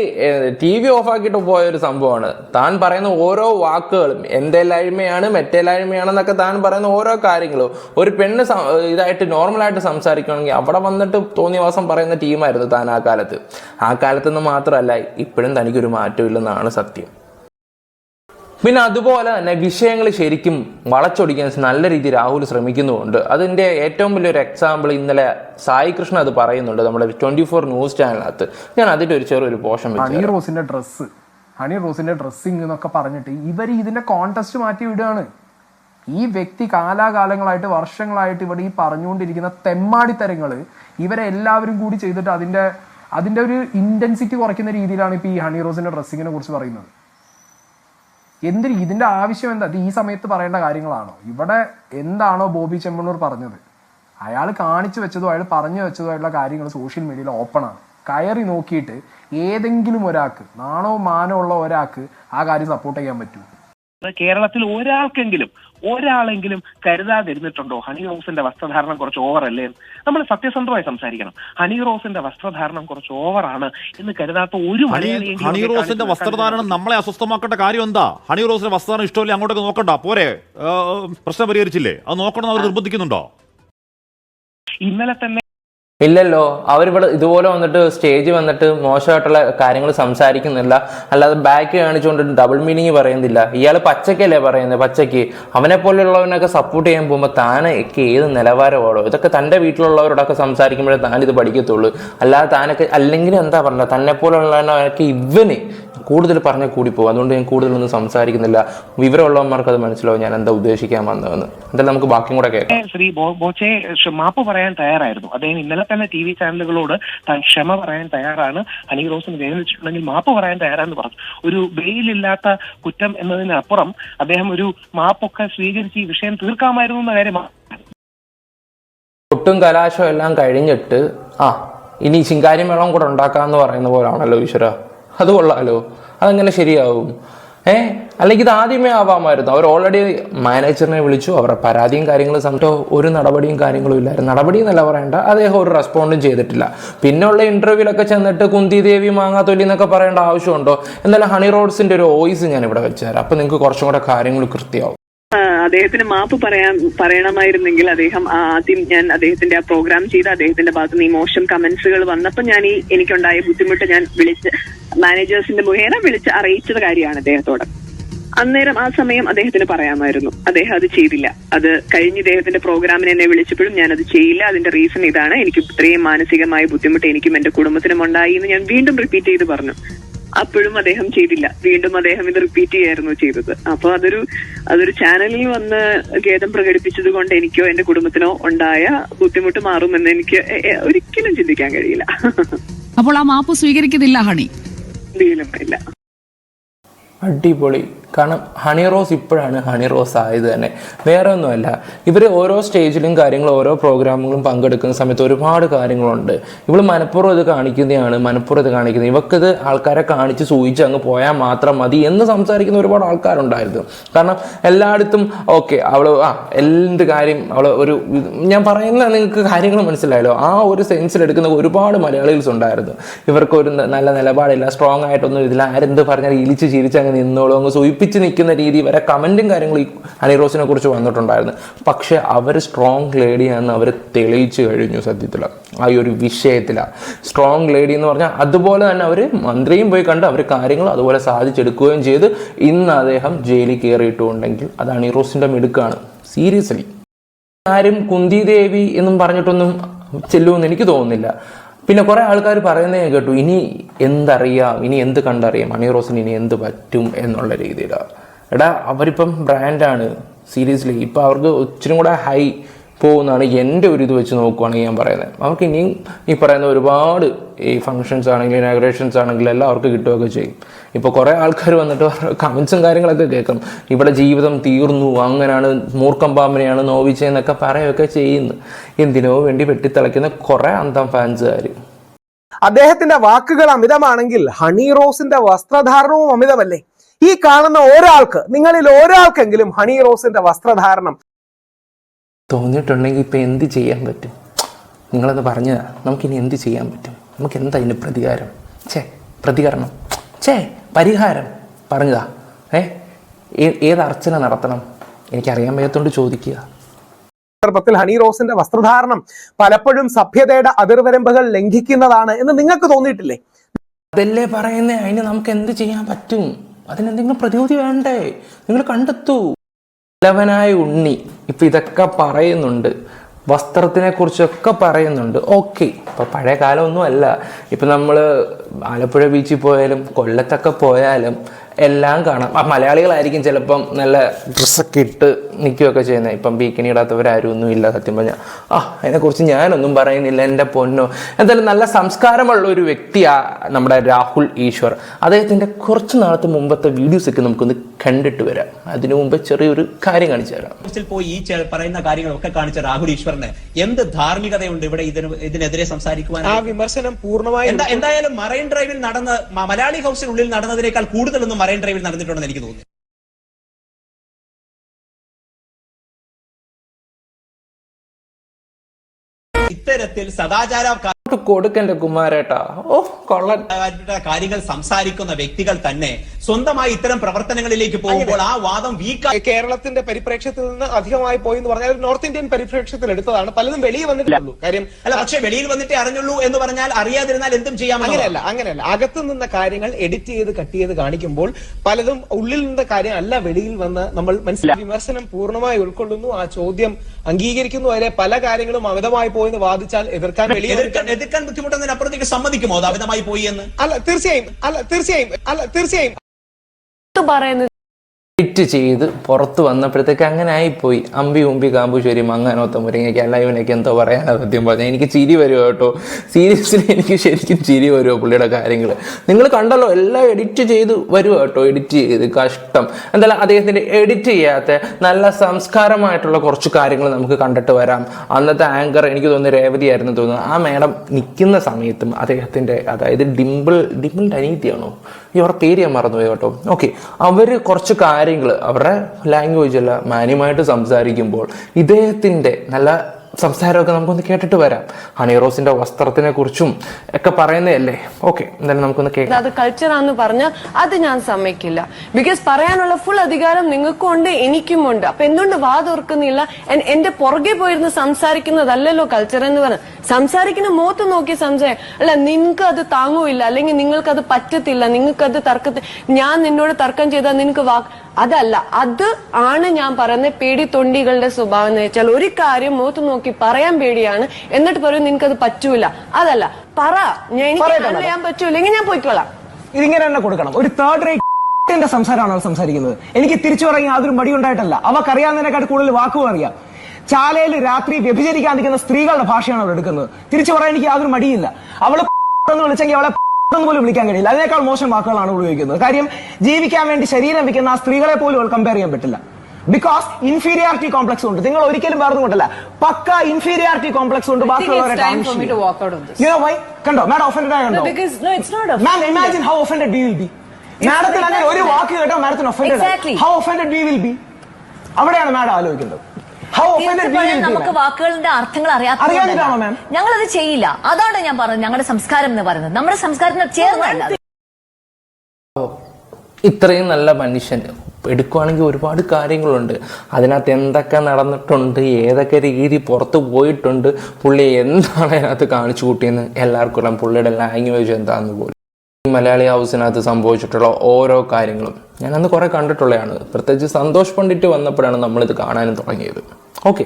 Speaker 7: ടി വി ഓഫാക്കിയിട്ട് പോയ ഒരു സംഭവമാണ്. താൻ പറയുന്ന ഓരോ വാക്കുകളും എന്തേലായ്മയാണ് മറ്റേലായ്മയാണെന്നൊക്കെ താൻ പറയുന്ന ഓരോ കാര്യങ്ങളും. ഒരു പെണ്ണ് ഇതായിട്ട് നോർമലായിട്ട് സംസാരിക്കുകയാണെങ്കിൽ അവിടെ വന്നിട്ട് തോന്നിയ വാസം പറയുന്ന ടീമായിരുന്നു താൻ ആ കാലത്ത്. ആ കാലത്തുനിന്ന് മാത്രമല്ല ഇപ്പോഴും തനിക്കൊരു മാറ്റമില്ലെന്നാണ് സത്യം. പിന്നെ അതുപോലെ തന്നെ വിഷയങ്ങൾ ശരിക്കും വളച്ചൊടിക്കാൻ നല്ല രീതിയിൽ രാഹുൽ ശ്രമിക്കുന്നുമുണ്ട്. അതിന്റെ ഏറ്റവും വലിയൊരു എക്സാമ്പിൾ ഇന്നലെ സായി കൃഷ്ണ അത് പറയുന്നുണ്ട് നമ്മുടെ ട്വന്റി ഫോർ ന്യൂസ് ചാനലിനകത്ത് ഞാൻ അതിന്റെ ഒരു ചെറിയൊരു പോഷൻ
Speaker 3: ഹണി റോസിന്റെ ഡ്രസ്സ് ഹണി റോസിന്റെ ഡ്രസ്സിങ് എന്നൊക്കെ പറഞ്ഞിട്ട് ഇവർ ഇതിന്റെ കോൺടെസ്റ്റ് മാറ്റി വിടുകയാണ്. ഈ വ്യക്തി കാലാകാലങ്ങളായിട്ട് വർഷങ്ങളായിട്ട് ഇവിടെ ഈ പറഞ്ഞുകൊണ്ടിരിക്കുന്ന തെമ്മാടിത്തരങ്ങൾ ഇവരെ എല്ലാവരും കൂടി ചെയ്തിട്ട് അതിന്റെ അതിന്റെ ഒരു ഇന്റൻസിറ്റി കുറയ്ക്കുന്ന രീതിയിലാണ് ഇപ്പൊ ഈ ഹണി റോസിന്റെ ഡ്രസ്സിങ്ങിനെ കുറിച്ച് പറയുന്നത്. എന്തിന് ഇതിന്റെ ആവശ്യം എന്താ? ഇത് ഈ സമയത്ത് പറയേണ്ട കാര്യങ്ങളാണോ? ഇവിടെ എന്താണോ ബോബി ചെമ്മണ്ണൂർ പറഞ്ഞത്? അയാൾ കാണിച്ചു വെച്ചതോ അയാൾ പറഞ്ഞു വെച്ചതോ കാര്യങ്ങൾ സോഷ്യൽ മീഡിയയിൽ ഓപ്പണാണ് കയറി നോക്കിയിട്ട് ഏതെങ്കിലും ഒരാൾക്ക് നാണോ മാനോ ഉള്ള ഒരാൾക്ക് ആ കാര്യം സപ്പോർട്ട് ചെയ്യാൻ പറ്റൂ.
Speaker 5: കേരളത്തിൽ ഒരാൾക്കെങ്കിലും ഒരാളെങ്കിലും കരുതാതിരുന്നിട്ടുണ്ടോ? ഹണി റോസിന്റെ വസ്ത്രധാരണം കുറച്ച് ഓവറല്ലേ അല്ലേ? നമ്മൾ സത്യസന്ധമായി സംസാരിക്കണം. ഹണി റോസിന്റെ വസ്ത്രധാരണം കുറച്ച് ഓവറാണ് എന്ന് കരുതാത്ത ഒരു
Speaker 4: ഹണി റോസിന്റെ വസ്ത്രധാരണം നമ്മളെ അസ്വസ്ഥമാക്കേണ്ട കാര്യം എന്താ? ഹണി റോസിന്റെ വസ്ത്രധാരണം ഇഷ്ടമില്ല? അങ്ങോട്ടൊക്കെ നോക്കണ്ട. പോരെ. പ്രശ്നം പരിഹരിച്ചില്ലേ? അത് നോക്കണം അവർ നിർബന്ധിക്കുന്നുണ്ടോ?
Speaker 5: ഇന്നലെ തന്നെ
Speaker 7: ഇല്ലല്ലോ. അവരിവിടെ ഇതുപോലെ വന്നിട്ട് സ്റ്റേജ് വന്നിട്ട് മോശമായിട്ടുള്ള കാര്യങ്ങൾ സംസാരിക്കുന്നില്ല. അല്ലാതെ ബാക്ക് കാണിച്ചുകൊണ്ട് ഡബിൾ മീനിങ് പറയുന്നില്ല. ഇയാൾ പച്ചക്കല്ലേ പറയുന്നത്? പച്ചയ്ക്ക്. അവനെ പോലെയുള്ളവനൊക്കെ സപ്പോർട്ട് ചെയ്യാൻ പോകുമ്പോൾ താനൊക്കെ ഏത് നിലവാരമാണോ ഇതൊക്കെ തന്റെ വീട്ടിലുള്ളവരോടൊക്കെ സംസാരിക്കുമ്പോഴേ താൻ ഇത് പഠിക്കത്തുള്ളൂ. അല്ലാതെ താനൊക്കെ അല്ലെങ്കിൽ എന്താ പറഞ്ഞത്? തന്നെ പോലുള്ളവനൊക്കെ ഇവന് കൂടുതൽ പറഞ്ഞാൽ കൂടി പോകും അതുകൊണ്ട് ഞാൻ കൂടുതലൊന്നും സംസാരിക്കുന്നില്ല. വിവരമുള്ളവന്മാർക്ക് അത് മനസ്സിലാവും ഞാൻ എന്താ ഉദ്ദേശിക്കാൻ വന്നതെന്ന്. എന്തായാലും നമുക്ക് ബാക്കിയും കൂടെ കേൾക്കാം.
Speaker 5: ശ്രീ ബോച്ചെ മാപ്പ് പറയാൻ തയ്യാറായിരുന്നു. അദ്ദേഹം ഇന്നലെ തന്നെ ടി വി ചാനലുകളോട് താൻ ക്ഷമ പറയാൻ തയ്യാറാണ്. ഹണി റോസിന് വേദനിച്ചിട്ടുണ്ടെങ്കിൽ മാപ്പ് പറയാൻ തയ്യാറാണെന്ന് പറഞ്ഞു. ഒരു ബെയിലില്ലാത്ത കുറ്റം എന്നതിനപ്പുറം അദ്ദേഹം ഒരു മാപ്പൊക്കെ സ്വീകരിച്ച് ഈ വിഷയം തീർക്കാമായിരുന്നു എന്ന കാര്യമാണ്
Speaker 7: ഒട്ടും കലാശം എല്ലാം കഴിഞ്ഞിട്ട് ആ ഇനി ശിങ്കാരി മേളം കൂടെ ഉണ്ടാക്കാന്ന് പറയുന്ന പോലാണല്ലോ ഈശ്വര. അത് കൊള്ളാലോ. അതങ്ങനെ ശരിയാവും? ഏ? അല്ലെങ്കിൽ ഇത് ആദ്യമേ ആവാമായിരുന്നു? അവർ ഓൾറെഡി മാനേജറിനെ വിളിച്ചു. അവരുടെ പരാതിയും കാര്യങ്ങളും സംബന്ധിച്ചോ ഒരു നടപടിയും കാര്യങ്ങളും ഇല്ലായിരുന്നു. നടപടി എന്നല്ല പറയേണ്ട. അദ്ദേഹം ഒരു റെസ്പോണ്ടും ചെയ്തിട്ടില്ല. പിന്നെയുള്ള ഇന്റർവ്യൂലൊക്കെ ചെന്നിട്ട് കുന്തി ദേവി മാങ്ങാത്തൊല്ലി എന്നൊക്കെ പറയേണ്ട ആവശ്യമുണ്ടോ? എന്നാലും ഹണി റോഡ്സിന്റെ ഒരു വോയിസ് ഞാൻ ഇവിടെ വെച്ചുതരാം. അപ്പൊ നിങ്ങൾക്ക് കുറച്ചും കൂടെ കാര്യങ്ങൾ കൃത്യമാവും.
Speaker 8: അദ്ദേഹത്തിന് മാപ്പ് പറയാൻ പറയണമായിരുന്നെങ്കിൽ അദ്ദേഹം ആദ്യം ഞാൻ അദ്ദേഹത്തിന്റെ ആ പ്രോഗ്രാം ചെയ്ത് അദ്ദേഹത്തിന്റെ ഭാഗത്ത് നിന്ന് മോശം കമന്റ്സുകൾ വന്നപ്പോൾ ഞാൻ ഈ എനിക്കുണ്ടായ ബുദ്ധിമുട്ട് ഞാൻ വിളിച്ച് മാനേജേഴ്സിന്റെ മുഖേന വിളിച്ച് അറിയിച്ചത് കാര്യമാണ് അദ്ദേഹത്തോട്. അന്നേരം ആ സമയം അദ്ദേഹത്തിന് പറയാമായിരുന്നു. അദ്ദേഹം അത് ചെയ്തില്ല. അത് കഴിഞ്ഞ് ഇദ്ദേഹത്തിന്റെ പ്രോഗ്രാമിന് എന്നെ വിളിച്ചപ്പോഴും ഞാൻ അത് ചെയ്യില്ല. അതിന്റെ റീസൺ ഇതാണ്. എനിക്ക് ഇത്രയും മാനസികമായ ബുദ്ധിമുട്ട് എനിക്കും എന്റെ കുടുംബത്തിനും ഉണ്ടായി എന്ന് ഞാൻ വീണ്ടും റിപ്പീറ്റ് ചെയ്ത് പറഞ്ഞു. അപ്പോഴും അദ്ദേഹം ചെയ്തില്ല. വീണ്ടും അദ്ദേഹം ഇത് റിപ്പീറ്റ് ചെയ്യായിരുന്നു ചെയ്തത്. അപ്പൊ അതൊരു അതൊരു ചാനലിൽ വന്ന് ഖേദം പ്രകടിപ്പിച്ചത് കൊണ്ട് എനിക്കോ എന്റെ കുടുംബത്തിനോ ഉണ്ടായ ബുദ്ധിമുട്ട് മാറുമെന്ന് എനിക്ക് ഒരിക്കലും ചിന്തിക്കാൻ കഴിയില്ല.
Speaker 9: അപ്പോൾ ആ മാപ്പ് സ്വീകരിക്കുന്നില്ല ഹണി?
Speaker 8: എന്തെങ്കിലും ഇല്ല.
Speaker 7: അടിപൊളി. കാരണം ഹണി റോസ് ഇപ്പോഴാണ് ഹണി റോസ് ആയത് തന്നെ. വേറെ ഒന്നുമല്ല ഇവർ ഓരോ സ്റ്റേജിലും കാര്യങ്ങൾ ഓരോ പ്രോഗ്രാമുകളും പങ്കെടുക്കുന്ന സമയത്ത് ഒരുപാട് കാര്യങ്ങളുണ്ട്. ഇവൾ മനഃപൂർവം ഇത് കാണിക്കുന്നതാണ് മനഃപൂർവം ഇത് കാണിക്കുന്നത്. ഇവക്കത് ആൾക്കാരെ കാണിച്ച് സൂചിച്ച് അങ്ങ് പോയാൽ മാത്രം മതി എന്ന് സംസാരിക്കുന്ന ഒരുപാട് ആൾക്കാരുണ്ടായിരുന്നു. കാരണം എല്ലായിടത്തും ഓക്കെ അവൾ ആ എന്ത് കാര്യം അവൾ ഒരു ഞാൻ പറയുന്ന നിങ്ങൾക്ക് കാര്യങ്ങൾ മനസ്സിലായല്ലോ. ആ ഒരു സെൻസിൽ എടുക്കുന്ന ഒരുപാട് മലയാളികൾസ് ഉണ്ടായിരുന്നു. ഇവർക്ക് ഒരു നല്ല നിലപാടില്ല സ്ട്രോങ് ആയിട്ടൊന്നും ഇതിൽ ആരെന്ത് പറഞ്ഞാൽ ഇലിച്ച് ചിരിച്ച് അങ്ങ് നിന്നോളൂ അങ്ങ് സൂയിപ്പിച്ച് നിൽക്കുന്ന രീതി വരെ കമന്റും കാര്യങ്ങളും ഈ ഹണിറോസിനെ കുറിച്ച് വന്നിട്ടുണ്ടായിരുന്നു. പക്ഷെ അവർ സ്ട്രോങ് ലേഡിയാണെന്ന് അവർ തെളിയിച്ചു കഴിഞ്ഞു സത്യത്തിൽ ആ ഒരു വിഷയത്തിലാണ് സ്ട്രോങ് ലേഡി എന്ന് പറഞ്ഞാൽ അതുപോലെ തന്നെ അവർ മന്ത്രിയും പോയി കണ്ട് അവർ കാര്യങ്ങൾ അതുപോലെ സാധിച്ചെടുക്കുകയും ചെയ്ത് ഇന്ന് അദ്ദേഹം ജയിലിൽ കയറിയിട്ടുണ്ടെങ്കിൽ അത് ഹണിറോസിന്റെ മിടുക്കാണ്. സീരിയസ്ലി ആരും കുന്തി ദേവി എന്നും പറഞ്ഞിട്ടൊന്നും ചെല്ലുമെന്ന് എനിക്ക് തോന്നുന്നില്ല. പിന്നെ കുറെ ആൾക്കാർ പറയുന്നത് ഞാൻ കേട്ടു ഇനി എന്തറിയാം ഇനി എന്ത് കണ്ടറിയാം? മണി റോസിന് ഇനി എന്ത് പറ്റും എന്നുള്ള രീതിയിലാണ് എടാ അവരിപ്പം ബ്രാൻഡാണ് സീരിയസ്ലി ഇപ്പം അവർക്ക് ഇച്ചിരി കൂടെ ഹൈ പോകുന്നതാണ് എന്റെ ഒരു ഇത് വെച്ച് നോക്കുകയാണെങ്കിൽ ഞാൻ പറയുന്നത്. അവർക്ക് ഇനിയും ഈ പറയുന്ന ഒരുപാട് ഈ ഫങ്ഷൻസ് ആണെങ്കിലും ഇനാഗ്രേഷൻസ് ആണെങ്കിലും എല്ലാം അവർക്ക് കിട്ടുകയൊക്കെ ചെയ്യും. ഇപ്പോൾ കുറേ ആൾക്കാർ വന്നിട്ട് കമൻസും കാര്യങ്ങളൊക്കെ കേൾക്കും. ഇവിടെ ജീവിതം തീർന്നു അങ്ങനെയാണ് മൂർക്കം പാമ്പനെയാണ് നോവിച്ചതെന്നൊക്കെ പറയുകയൊക്കെ ചെയ്യുന്നു. എന്തിനോ വേണ്ടി വെട്ടിത്തിളയ്ക്കുന്ന കുറേ അന്തം ഫാൻസുകാർ
Speaker 10: അദ്ദേഹത്തിന്റെ വാക്കുകൾ അമിതമാണെങ്കിൽ ഹണി റോസിന്റെ വസ്ത്രധാരണവും അമിതമല്ലേ? ഈ കാണുന്ന ഒരാൾക്ക് നിങ്ങളിൽ ഒരാൾക്കെങ്കിലും ഹണി റോസിന്റെ വസ്ത്രധാരണം
Speaker 7: തോന്നിയിട്ടുണ്ടെങ്കിൽ ഇപ്പം എന്ത് ചെയ്യാൻ പറ്റും? നിങ്ങളത് പറഞ്ഞതാ. നമുക്കിനി എന്ത് ചെയ്യാൻ പറ്റും? നമുക്ക് എന്താ ഇതിന് പ്രതികാരം? ഛേ പ്രതികരണം. ഛേ പരിഹാരം. പറഞ്ഞതാ. ഏ ഏ- ഏത് അർച്ചന നടത്തണം? എനിക്കറിയാൻ വയ്യാത്തോണ്ട് ചോദിക്കുക.
Speaker 10: സന്ദർഭത്തിൽ ഹണി റോസിന്റെ വസ്ത്രധാരണം പലപ്പോഴും സഭ്യതയുടെ അതിർവരമ്പുകൾ ലംഘിക്കുന്നതാണ് എന്ന് നിങ്ങൾക്ക് തോന്നിയിട്ടില്ലേ?
Speaker 7: അതല്ലേ പറയുന്നേ. അതിന് നമുക്ക് എന്ത് ചെയ്യാൻ പറ്റും? അതിനെന്തെങ്കിലും പ്രതിവിധി വേണ്ടേ? നിങ്ങൾ കണ്ടെത്തൂ. നല്ലവനായ ഉണ്ണി ഇപ്പം ഇതൊക്കെ പറയുന്നുണ്ട്. വസ്ത്രത്തിനെ കുറിച്ചൊക്കെ പറയുന്നുണ്ട്. ഓക്കെ ഇപ്പം പഴയ കാലമൊന്നും അല്ല. ഇപ്പം നമ്മൾ ആലപ്പുഴ ബീച്ചിൽ പോയാലും കൊല്ലത്തൊക്കെ പോയാലും എല്ലാം കാണാം. ആ മലയാളികളായിരിക്കും ചിലപ്പം നല്ല ഡ്രസ്സൊക്കെ ഇട്ട് നിൽക്കുകയൊക്കെ ചെയ്യുന്നത് ഇപ്പം ബീക്കിനി ഇടാത്തവരാരും ഒന്നും ഇല്ല സത്യം പറഞ്ഞാൽ ആ അതിനെക്കുറിച്ച് ഞാനൊന്നും പറയുന്നില്ല എന്റെ പൊന്നോ. എന്തായാലും നല്ല സംസ്കാരമുള്ള ഒരു വ്യക്തിയാണ് നമ്മുടെ രാഹുൽ ഈശ്വർ. അദ്ദേഹത്തിന്റെ കുറച്ച് നാളത്തെ മുമ്പത്തെ വീഡിയോസൊക്കെ നമുക്കൊന്ന് കണ്ടിട്ട് വരാം. അതിനു മുമ്പ് ചെറിയൊരു കാര്യം കാണിച്ചു തരാം.
Speaker 11: പോയി ഈ പറയുന്ന കാര്യങ്ങളൊക്കെ കാണിച്ച രാഹുൽ ഈശ്വറിന് എന്ത് ധാർമ്മികതയുണ്ട് ഇവിടെ ഇതിന് ഇതിനെതിരെ സംസാരിക്കുവാൻ
Speaker 10: ആ വിമർശനം
Speaker 11: പൂർണമായി എന്തായാലും എന്തായാലും ഡ്രൈവിൽ നടന്ന മലയാളി ഹൗസിനുള്ളിൽ നടന്നതിനേക്കാൾ കൂടുതലൊന്നും മറൈൻ ഡ്രൈവിൽ നടന്നിട്ടുണ്ടെന്ന് എനിക്ക് തോന്നുന്നു. ഇത്തരത്തിൽ സദാചാര
Speaker 7: അങ്ങോട്ട് കൊടുക്കണ്ട കുമാരേട്ടാ. ഓ കൊള്ളൻ.
Speaker 11: കാര്യങ്ങൾ സംസാരിക്കുന്ന വ്യക്തികൾ തന്നെ സ്വന്തമായി ഇത്തരം പ്രവർത്തനങ്ങളിലേക്ക് പോകുമ്പോൾ ആ വാദം വീക്കായി
Speaker 10: കേരളത്തിന്റെ പരിപ്രേക്ഷ്യത്തിൽ നിന്ന് അധികമായി പോയി എന്ന് പറഞ്ഞാൽ നോർത്ത് ഇന്ത്യൻ പരിപ്രേക്ഷ്യത്തിൽ എടുത്തതാണ്. പലതും വെളിയിൽ വന്നിട്ടുള്ളൂ കാര്യം
Speaker 11: അല്ല പക്ഷേ വെളിയിൽ വന്നിട്ടേ അറിഞ്ഞുള്ളൂ എന്ന് പറഞ്ഞാൽ അറിയാതിരുന്നാൽ എന്തും ചെയ്യാം
Speaker 10: അങ്ങനെയല്ല അങ്ങനെയല്ല. അകത്തു നിന്ന കാര്യങ്ങൾ എഡിറ്റ് ചെയ്ത് കട്ട് ചെയ്ത് കാണിക്കുമ്പോൾ പലതും ഉള്ളിൽ നിന്ന കാര്യം അല്ല വെളിയിൽ വന്ന് നമ്മൾ മനസ്സിലാക്കി വിമർശനം പൂർണമായി ഉൾക്കൊള്ളുന്നു. ആ ചോദ്യം അംഗീകരിക്കുന്നു. അതിലെ പല കാര്യങ്ങളും അമിതമായി പോയി എന്ന് വാദിച്ചാൽ എതിർക്കാൻ
Speaker 11: എതിർക്കാൻ എതിർക്കാൻ ബുദ്ധിമുട്ടുന്നതിനപ്പുറത്തേക്ക് സമ്മതിക്കുമോ? അത് അമിതമായി പോയി എന്ന്?
Speaker 10: അല്ല തീർച്ചയായും. അല്ല തീർച്ചയായും. അല്ല തീർച്ചയായും.
Speaker 7: എഡിറ്റ് ചെയ്ത് പുറത്ത് വന്നപ്പോഴത്തേക്ക് അങ്ങനെ ആയിപ്പോയി. അമ്പി ഉമ്പി കാമ്പുശ്ശേരി മങ്ങാനോത്ത മുരിങ്ങയ്ക്ക് അല്ല ഇവനൊക്കെ എന്തോ പറയാനാ സത്യം പറഞ്ഞാൽ എനിക്ക് ചിരി വരുമോ കേട്ടോ. സീരിയസ്ലി എനിക്ക് ശരിക്കും ചിരി വരുമോ പുള്ളിയുടെ കാര്യങ്ങൾ. നിങ്ങൾ കണ്ടല്ലോ എല്ലാം എഡിറ്റ് ചെയ്ത് വരുമോ കേട്ടോ എഡിറ്റ് ചെയ്ത്. കഷ്ടം. എന്തായാലും അദ്ദേഹത്തിന്റെ എഡിറ്റ് ചെയ്യാത്ത നല്ല സംസ്കാരമായിട്ടുള്ള കുറച്ച് കാര്യങ്ങൾ നമുക്ക് കണ്ടിട്ട് വരാം. അന്നത്തെ ആങ്കർ എനിക്ക് തോന്നുന്നു രേവതി ആയിരുന്നു തോന്നുന്നു. ആ മേഡം നിൽക്കുന്ന സമയത്തും അദ്ദേഹത്തിന്റെ അതായത് ഡിംപിൾ ഡിംപിളിന്റെ അനീതിയാണോ? ഈ അവരുടെ പേര് ഞാൻ മറന്നുപോയി കേട്ടോ. ഓക്കെ അവർ കുറച്ച് കാര്യങ്ങൾ അവരുടെ ലാംഗ്വേജ് അല്ല മാന്യമായിട്ട് സംസാരിക്കുമ്പോൾ ഇദ്ദേഹത്തിന്റെ നല്ല സംസാരമൊക്കെ നമുക്കൊന്ന് കേട്ടിട്ട് വരാം. ഹണി റോസിന്റെ വസ്ത്രത്തിനെ കുറിച്ചും ഒക്കെ പറയുന്നതല്ലേ? ഓക്കെ എന്തായാലും നമുക്കൊന്ന് കേൾക്കാം.
Speaker 12: അത് കൾച്ചറാന്ന് പറഞ്ഞാൽ അത് ഞാൻ സമ്മതിക്കില്ല. ബിക്കോസ് പറയാനുള്ള ഫുൾ അധികാരം നിങ്ങൾക്കും ഉണ്ട് എനിക്കും ഉണ്ട്. അപ്പൊ എന്തുകൊണ്ട് വാതോർക്കുന്നില്ല എൻ- എന്റെ പുറകെ പോയിരുന്ന് സംസാരിക്കുന്നതല്ലല്ലോ കൾച്ചർ എന്ന് പറഞ്ഞ. സംസാരിക്കുന്ന മുഖത്ത് നോക്കി സംസാരം അല്ല നിങ്ങൾക്ക് അത് താങ്ങൂല്ല അല്ലെങ്കിൽ നിങ്ങൾക്ക് അത് പറ്റത്തില്ല നിങ്ങൾക്ക് അത് തർക്കത്തിൽ ഞാൻ നിന്നോട് തർക്കം ചെയ്താൽ നിനക്ക് വാക്ക് അതല്ല അത് ആണ് ഞാൻ പറയുന്നത് പേടി തൊണ്ടികളുടെ സ്വഭാവം എന്ന് വെച്ചാൽ ഒരു കാര്യം മുഖത്ത് നോക്കി പറയാൻ പേടിയാണ്. എന്നിട്ട് പറയും നിനക്കത് പറ്റൂല. അതല്ല പറ. ഞാൻ എനിക്ക്
Speaker 10: പറയട്ടെ,
Speaker 12: handle ചെയ്യാൻ പറ്റൂലെങ്കിൽ ഞാൻ പോയിക്കോളാം.
Speaker 10: ഇതിങ്ങനെ തന്നെ കൊടുക്കണം. ഒരു തേർഡ് റേറ്റ് സംസാരമാണ് അവൾ സംസാരിക്കുന്നത്. എനിക്ക് തിരിച്ചു പറയാൻ യാതൊരു മടി ഉണ്ടായിട്ടല്ല. അവക്കറിയാവുന്നതിനെക്കാട്ട് കൂടുതൽ വാക്കുകൾ അറിയാം. ചാലയിൽ രാത്രി വ്യഭിചരിക്കാൻ നിൽക്കുന്ന സ്ത്രീകളുടെ ഭാഷയാണ് അവർ എടുക്കുന്നത്. തിരിച്ചു പറയാൻ എനിക്ക് യാതൊരു മടിയില്ല. അവൾ എന്ന് വിളിച്ചെങ്കിൽ അവളെ എന്ന് പോലും വിളിക്കാൻ കഴിയില്ല. അതിനേക്കാൾ മോശം വാക്കുകളാണ് ഉപയോഗിക്കുന്നത്. കാര്യം ജീവിക്കാൻ വേണ്ടി ശരീരം വിൽക്കുന്ന ആ സ്ത്രീകളെ പോലും അവൾ കമ്പയർ ചെയ്യാൻ പറ്റില്ല. ബിക്കോസ് ഇൻഫീരിയാരിറ്റി കോംപ്ലക്സ് ഉണ്ട്. നിങ്ങൾ ഒരിക്കലും വേറെ കൊണ്ടല്ല. പക്ക ഇൻഫീരിയാരിറ്റി കോംപ്ലക്സ് ഉണ്ട്. ബാക്കിയുള്ളവരെ You know why? കണ്ടോ? മാഡം ഒഫൻഡഡ് ആയോ
Speaker 12: because no it's not
Speaker 10: ma'am imagine how offended we will be മാഡത്തിന് അങ്ങനെ ഒരു വാക്ക് കേട്ടോ മാഡത്തിന്. Offended how offended we will be അവിടെയാണ് മാഡം ആലോചിക്കുന്നത്.
Speaker 13: നമുക്ക് വാക്കുകളുടെ അർത്ഥങ്ങൾ അറിയാത്തതുകൊണ്ടല്ല
Speaker 10: മാം?
Speaker 13: ഞങ്ങൾ അത് ചെയ്യില്ല. അതാണ് ഞാൻ പറഞ്ഞത്. ഞങ്ങളുടെ സംസ്കാരം എന്ന് പറയുന്നത്. നമ്മുടെ സംസ്കാരത്തിന് ചേർന്നല്ല.
Speaker 7: ഇത്രയും നല്ല മനുഷ്യൻ എടുക്കുവാണെങ്കിൽ ഒരുപാട് കാര്യങ്ങളുണ്ട്. അതിനകത്ത് എന്തൊക്കെ നടന്നിട്ടുണ്ട് ഏതൊക്കെ രീതി പുറത്ത് പോയിട്ടുണ്ട് പുള്ളി എന്താണ് അതിനകത്ത് കാണിച്ചു കൂട്ടിയെന്ന് എല്ലാവർക്കും അറിയാം. പുള്ളിയുടെ ലാംഗ്വേജ് എന്താണെന്ന് പോലും. മലയാളി ഹൗസിനകത്ത് സംഭവിച്ചിട്ടുള്ള ഓരോ കാര്യങ്ങളും ഞാൻ അന്ന് കുറേ കണ്ടിട്ടുള്ളതാണ്. പ്രത്യേകിച്ച് സന്തോഷ് പണ്ഡിറ്റ് വന്നപ്പോഴാണ് നമ്മളിത് കാണാനും തുടങ്ങിയത്. ഓക്കെ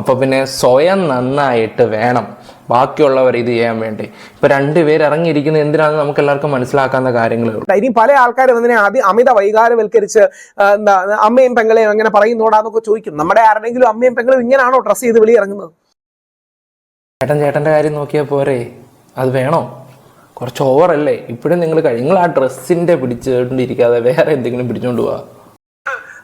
Speaker 7: അപ്പോൾ പിന്നെ സ്വയം നന്നായിട്ട് വേണം ബാക്കിയുള്ളവർ ഇത് ചെയ്യാൻ വേണ്ടി. ഇപ്പൊ രണ്ടുപേർ ഇറങ്ങിയിരിക്കുന്നത് എന്തിനാണെന്ന് നമുക്ക് എല്ലാവർക്കും മനസ്സിലാക്കാവുന്ന കാര്യങ്ങളേ ഉള്ളൂ.
Speaker 10: ഇനി പല ആൾക്കാരും അതിനെ ആദ്യം അമിത വൈകാരവൽക്കരിച്ച് എന്താ അമ്മയും പെങ്ങളെയും അങ്ങനെ പറയുന്നോടാന്നൊക്കെ ചോദിക്കും. നമ്മുടെ ആരുടെങ്കിലും അമ്മയും പെങ്ങളും ഇങ്ങനെയാണോ ഡ്രസ്സ് ചെയ്ത് വെളിയിറങ്ങുന്നത്
Speaker 7: ചേട്ടൻ ചേട്ടന്റെ കാര്യം നോക്കിയാൽ പോരെ. അത് വേണോ? കുറച്ച് ഓവറല്ലേ ഇപ്പോഴും നിങ്ങൾ കഴിയും നിങ്ങൾ ആ ഡ്രസ്സിന്റെ പിടിച്ചുകൊണ്ടിരിക്കാതെ വേറെ എന്തെങ്കിലും പിടിച്ചുകൊണ്ട് പോവാ.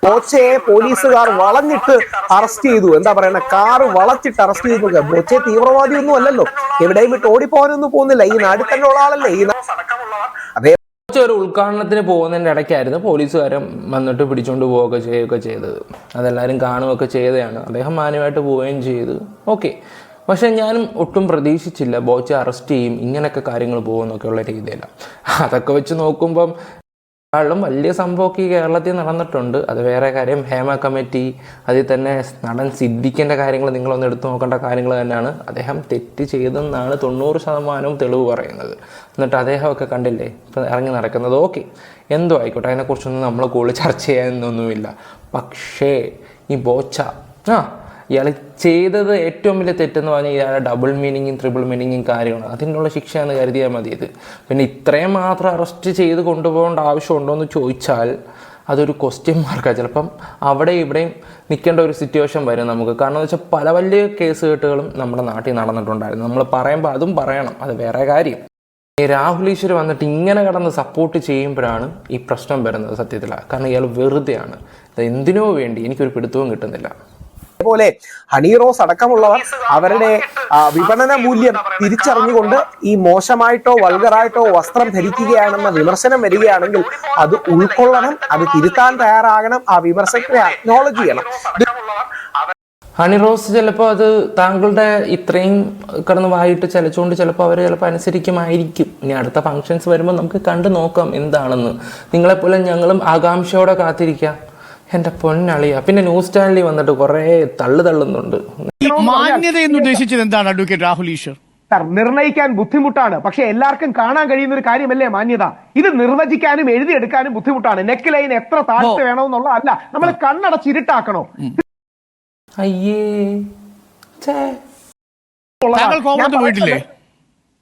Speaker 10: ബോച്ചയെ പോലീസുകാർ വളഞ്ഞിട്ട് അറസ്റ്റ് ചെയ്തു. എന്താ പറയണ? കാറ് വളച്ചിട്ട് അറസ്റ്റ് ചെയ്തു. ബോച്ചെ തീവ്രവാദി ഒന്നും അല്ലല്ലോ. എവിടെയും വിട്ട് ഓടിപ്പോകാനൊന്നും പോകുന്നില്ല. ഈ നാട്ടിൽ തന്നെ ഉള്ള ആളല്ലേ? ഈ അതേ
Speaker 7: ഒരു ഉദ്ഘാടനത്തിന് പോകുന്നതിന്റെ ഇടയ്ക്കായിരുന്നു പോലീസുകാരൻ വന്നിട്ട് പിടിച്ചുകൊണ്ട് പോവുകയൊക്കെ ചെയ്യുകയൊക്കെ ചെയ്തത്. അതെല്ലാവരും കാണുകയൊക്കെ ചെയ്തതാണ്. അദ്ദേഹം മാന്യമായിട്ട് പോവുകയും ചെയ്തു. ഓക്കെ. പക്ഷെ ഞാനും ഒട്ടും പ്രതീക്ഷിച്ചില്ല ബോച്ച അറസ്റ്റ് ചെയ്യും ഇങ്ങനെയൊക്കെ കാര്യങ്ങൾ പോകുമെന്നൊക്കെയുള്ള രീതിയിലാണ്. അതൊക്കെ വെച്ച് നോക്കുമ്പം ളും വലിയ സംഭവമൊക്കെ ഈ കേരളത്തിൽ നടന്നിട്ടുണ്ട്. അത് വേറെ കാര്യം. ഹേമ കമ്മിറ്റി അതിൽ തന്നെ നടൻ സിദ്ദിഖിന്റെ കാര്യങ്ങൾ നിങ്ങളൊന്ന് എടുത്തു നോക്കേണ്ട കാര്യങ്ങൾ തന്നെയാണ്. അദ്ദേഹം തെറ്റ് ചെയ്തെന്നാണ് തൊണ്ണൂറ് ശതമാനവും തെളിവ് പറയുന്നത്. എന്നിട്ട് അദ്ദേഹമൊക്കെ കണ്ടില്ലേ? ഇപ്പം ഇറങ്ങി നടക്കുന്നത്. ഓക്കെ. എന്തോ ആയിക്കോട്ടെ. അതിനെക്കുറിച്ചൊന്നും നമ്മൾ കൂടുതൽ ചർച്ച ചെയ്യാനൊന്നുമില്ല. പക്ഷേ ഈ ബോച്ച ആ ഇയാൾ ചെയ്തത് ഏറ്റവും വലിയ തെറ്റെന്ന് പറഞ്ഞാൽ ഇയാളെ ഡബിൾ മീനിങ്ങും ട്രിപ്പിൾ മീനിങ്ങും കാര്യമാണ് അതിനുള്ള ശിക്ഷ എന്ന് കരുതിയാൽ മതി ഇത്. പിന്നെ ഇത്രയും മാത്രം അറസ്റ്റ് ചെയ്ത് കൊണ്ടുപോകേണ്ട ആവശ്യമുണ്ടോ എന്ന് ചോദിച്ചാൽ അതൊരു ക്വസ്റ്റ്യൻ മാർക്കാണ് ചിലപ്പം അവിടെ ഇവിടെയും നിൽക്കേണ്ട ഒരു സിറ്റുവേഷൻ വരും നമുക്ക്. കാരണം എന്ന് വെച്ചാൽ പല വലിയ കേസ് കെട്ടുകളും നമ്മുടെ നാട്ടിൽ നടന്നിട്ടുണ്ടായിരുന്നു. നമ്മൾ പറയുമ്പോൾ അതും പറയണം. അത് വേറെ കാര്യം. ഈ രാഹുൽ ഈശ്വർ വന്നിട്ട് ഇങ്ങനെ കടന്ന് സപ്പോർട്ട് ചെയ്യുമ്പോഴാണ് ഈ പ്രശ്നം വരുന്നത് സത്യത്തിലാണ് കാരണം ഇയാൾ വെറുതെയാണ്. എന്തിനോ വേണ്ടി എനിക്കൊരു പിടുത്തവും കിട്ടുന്നില്ല.
Speaker 10: അതേപോലെ ഹണി റോസ് അടക്കമുള്ളവർ അവരുടെ വിപണന മൂല്യം തിരിച്ചറിഞ്ഞുകൊണ്ട് ഈ മോശമായിട്ടോ വൾഗറായിട്ടോ വസ്ത്രം ധരിക്കുകയാണെന്ന വിമർശനം വരികയാണെങ്കിൽ അത് ഉൾക്കൊള്ളണം അത് തിരുത്താൻ തയ്യാറാകണം ആ വിമർശകരെ അക്നോളജ് ചെയ്യണം.
Speaker 7: ഹണി റോസ് ചിലപ്പോൾ അത് താങ്കളുടെ ഇത്രയും കിടന്ന് വായിട്ട് ചലച്ചുകൊണ്ട് ചിലപ്പോൾ അവർ ചിലപ്പോൾ അനുസരിക്കുമായിരിക്കും. ഇനി അടുത്ത ഫങ്ഷൻസ് വരുമ്പോൾ നമുക്ക് കണ്ടു നോക്കാം എന്താണെന്ന്. നിങ്ങളെപ്പോലെ ഞങ്ങളും ആകാംക്ഷയോടെ കാത്തിരിക്കാം. എന്റെ പൊന്നളിയ. പിന്നെ ന്യൂസ് സ്റ്റാൻഡിൽ വന്നിട്ട് കുറേ തള്ളു തള്ളുന്നുണ്ട്.
Speaker 14: മാന്യത എന്ന് ഉദ്ദേശിച്ചത് എന്താണ് അഡ്വക്കേറ്റ് രാഹുൽ ഈശ്വർ?
Speaker 10: നിർണയിക്കാൻ നിർണയിക്കാൻ ബുദ്ധിമുട്ടാണ്. പക്ഷെ എല്ലാവർക്കും കാണാൻ കഴിയുന്ന ഒരു കാര്യമല്ലേ മാന്യത? ഇത് നിർവചിക്കാനും എഴുതിയെടുക്കാനും ബുദ്ധിമുട്ടാണ്. നെക്ക് ലൈൻ എത്ര താഴ്ച വേണമെന്നുള്ള അല്ല നമ്മൾ കണ്ണടച്ച് ഇരുട്ടാക്കണോ
Speaker 7: അയ്യേ.
Speaker 14: പോയിട്ടില്ലേ?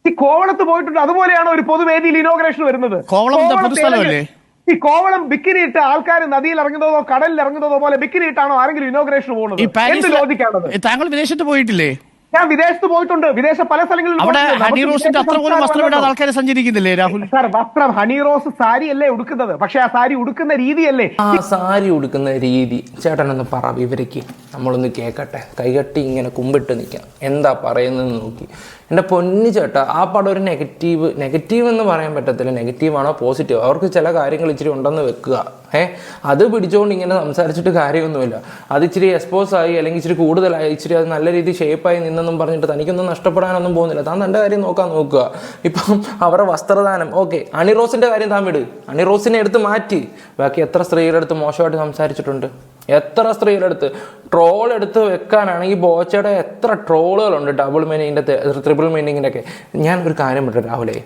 Speaker 10: ഈ കോവളത്ത് പോയിട്ടുണ്ട്. അതുപോലെയാണ് ഒരു പൊതുവേദിയിൽ ഇനോഗ്രേഷൻ വരുന്നത്.
Speaker 14: കോവളം പൊതുസ്ഥലമല്ലേ?
Speaker 10: ഈ കോവളം ബിക്കിനി ഇട്ട് ആൾക്കാർ നദിയിൽ ഇറങ്ങുന്നതോ കടലിൽ ഇറങ്ങുന്നതോ പോലെ ബിക്കിനി ഇട്ടാണോ ആരെങ്കിലും ഇനോഗ്രേഷൻ പോകുന്നത്? എന്ത് ലോജിക്കാണത്
Speaker 14: താങ്കൾ വിദേശത്ത് പോയിട്ടില്ലേ?
Speaker 10: ഞാൻ വിദേശത്ത് പോയിട്ടുണ്ട്. വിദേശ പല സ്ഥലങ്ങളിലും
Speaker 14: അവിടെ
Speaker 10: പോയിട്ടുണ്ട്.
Speaker 14: ഹണി റോസിന്റെ അത്ര പോലും വസ്ത്രം ആൾക്കാരെ സഞ്ചരിക്കുന്നില്ലേ രാഹുൽ?
Speaker 10: സാർ വസ്ത്രം ഹണി റോസ് സാരി അല്ലേ ഉടുക്കുന്നത്. പക്ഷെ ആ സാരി ഉടുക്കുന്ന രീതിയല്ലേ?
Speaker 7: ആ സാരി ഉടുക്കുന്ന രീതി. ചേട്ടനൊന്ന് പറ വിവരിക്ക്. നമ്മളൊന്ന് കേക്കട്ടെ കൈകട്ടി ഇങ്ങനെ കുമ്പിട്ട് നിൽക്കാം. എന്താ പറയുന്നത് നോക്കി. എന്റെ പൊന്നു ചേട്ടാ ആ പടം ഒരു നെഗറ്റീവ് നെഗറ്റീവ് എന്ന് പറയാൻ പറ്റത്തില്ല. നെഗറ്റീവാണോ പോസിറ്റീവ് അവർക്ക് ചില കാര്യങ്ങൾ ഇച്ചിരി ഉണ്ടെന്ന് വെക്കുക. ഏ? അത് പിടിച്ചുകൊണ്ട് ഇങ്ങനെ സംസാരിച്ചിട്ട് കാര്യമൊന്നുമില്ല. അത് ഇച്ചിരി എക്സ്പോസ് ആയി അല്ലെങ്കിൽ ഇച്ചിരി കൂടുതലായി ഇച്ചിരി അത് നല്ല രീതിയിൽ ഷേപ്പായി നിന്നെന്നും പറഞ്ഞിട്ട് തനിക്കൊന്നും നഷ്ടപ്പെടാനൊന്നും പോകുന്നില്ല. താൻ തന്റെ കാര്യം നോക്കാൻ നോക്കുക. ഇപ്പം അവരുടെ വസ്ത്രദാനം ഓക്കെ അണിറോസിന്റെ കാര്യം താൻ വിട്. അണിറോസിനെ എടുത്ത് മാറ്റി. ബാക്കി എത്ര സ്ത്രീകളുടെ അടുത്ത് മോശമായിട്ട് സംസാരിച്ചിട്ടുണ്ട്? എത്ര സ്ത്രീകളുടെ അടുത്ത് ട്രോൾ എടുത്ത് ഈ ബോച്ചയുടെ എത്ര ട്രോളുകളുണ്ട് ഡബിൾ മീനിങ്ങിന്റെ ട്രിപ്പിൾ മീനിങ്ങിന്റെ ഒക്കെ ഞാൻ ഒരു കാര്യം പറഞ്ഞു രാഹുലേ?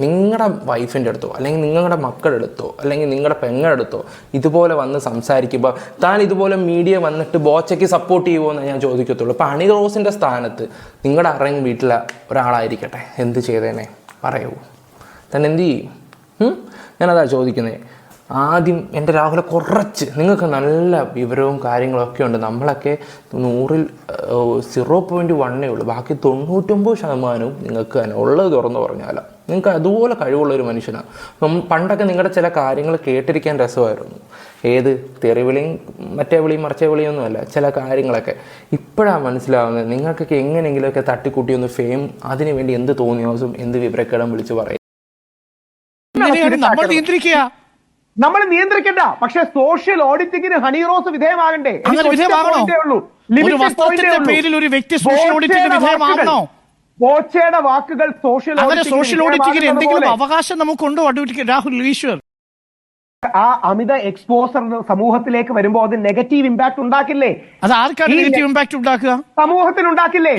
Speaker 7: നിങ്ങളുടെ വൈഫിന്റെ അടുത്തോ അല്ലെങ്കിൽ നിങ്ങളുടെ മക്കളുടെ അടുത്തോ അല്ലെങ്കിൽ നിങ്ങളുടെ പെങ്ങളുടെ അടുത്തോ ഇതുപോലെ വന്ന് സംസാരിക്കുമ്പോൾ താൻ ഇതുപോലെ മീഡിയ വന്നിട്ട് ബോച്ചയ്ക്ക് സപ്പോർട്ട് ചെയ്യുമോ എന്ന് ഞാൻ ചോദിക്കത്തുള്ളൂ. അപ്പോൾ അണിറോസിന്റെ സ്ഥാനത്ത് നിങ്ങളുടെ അറയും വീട്ടിലെ ഒരാളായിരിക്കട്ടെ. എന്ത് ചെയ്തേനെ? പറയൂ. താൻ എന്ത് ചെയ്യും? ഞാനതാ ചോദിക്കുന്നത് ആദ്യം എന്റെ രാഹുലെ കുറച്ച് നിങ്ങൾക്ക് നല്ല വിവരവും കാര്യങ്ങളൊക്കെ ഉണ്ട്. നമ്മളൊക്കെ നൂറിൽ സീറോ പോയിന്റ് വണ്ണേ ഉള്ളൂ. ബാക്കി തൊണ്ണൂറ്റൊമ്പത് ശതമാനവും നിങ്ങൾക്ക് തന്നെ ഉള്ളത് തുറന്നു പറഞ്ഞാൽ നിങ്ങൾക്ക് അതുപോലെ കഴിവുള്ള ഒരു മനുഷ്യനാണ് നമ്മ- പണ്ടൊക്കെ നിങ്ങളുടെ ചില കാര്യങ്ങൾ കേട്ടിരിക്കാൻ രസമായിരുന്നു. ഏത്? തെറിവിളിയും മറ്റേ വിളിയും മറിച്ചേ വിളിയും ഒന്നുമല്ല ചില കാര്യങ്ങളൊക്കെ. ഇപ്പോഴാണ് മനസ്സിലാവുന്നത് നിങ്ങൾക്കൊക്കെ എങ്ങനെയെങ്കിലുമൊക്കെ തട്ടിക്കൂട്ടി ഒന്ന് ഫെയിം അതിനു വേണ്ടി എന്ത് തോന്നിയാസും എന്ത് വിവരക്കേടും വിളിച്ച് പറയും?
Speaker 14: നമ്മൾ നിയന്ത്രിക്കുക.
Speaker 10: നമ്മൾ നിയന്ത്രിക്കണ്ട. പക്ഷെ സോഷ്യൽ ഓഡിറ്റിങ്ങിന് ഹണി റോസ് വിധേയമാകണ്ടേ.
Speaker 14: പേരിൽ ഒരു വ്യക്തി സോഷ്യൽ
Speaker 10: ബോച്ചയുടെ
Speaker 14: വിധേയമാകണോ?
Speaker 10: വാക്കുകൾ- ബോച്ചയുടെ വാക്കുകൾ സോഷ്യൽ
Speaker 14: സോഷ്യൽ ഓഡിറ്റിംഗിന് എന്തെങ്കിലും അവകാശം നമുക്കുണ്ടോ? അഡ്വക്കേറ്റ് രാഹുൽ ഈശ്വർ.
Speaker 10: ആ അമിത എക്സ്പോസർ സമൂഹത്തിലേക്ക് വരുമ്പോൾ അത് നെഗറ്റീവ് ഇമ്പാക്ട് ഉണ്ടാക്കില്ലേ?
Speaker 14: അത് ആർക്കാണ് നെഗറ്റീവ് ഇമ്പാക്ട് ഉണ്ടാക്കുക?
Speaker 10: സമൂഹത്തിന് ഉണ്ടാക്കില്ലേ?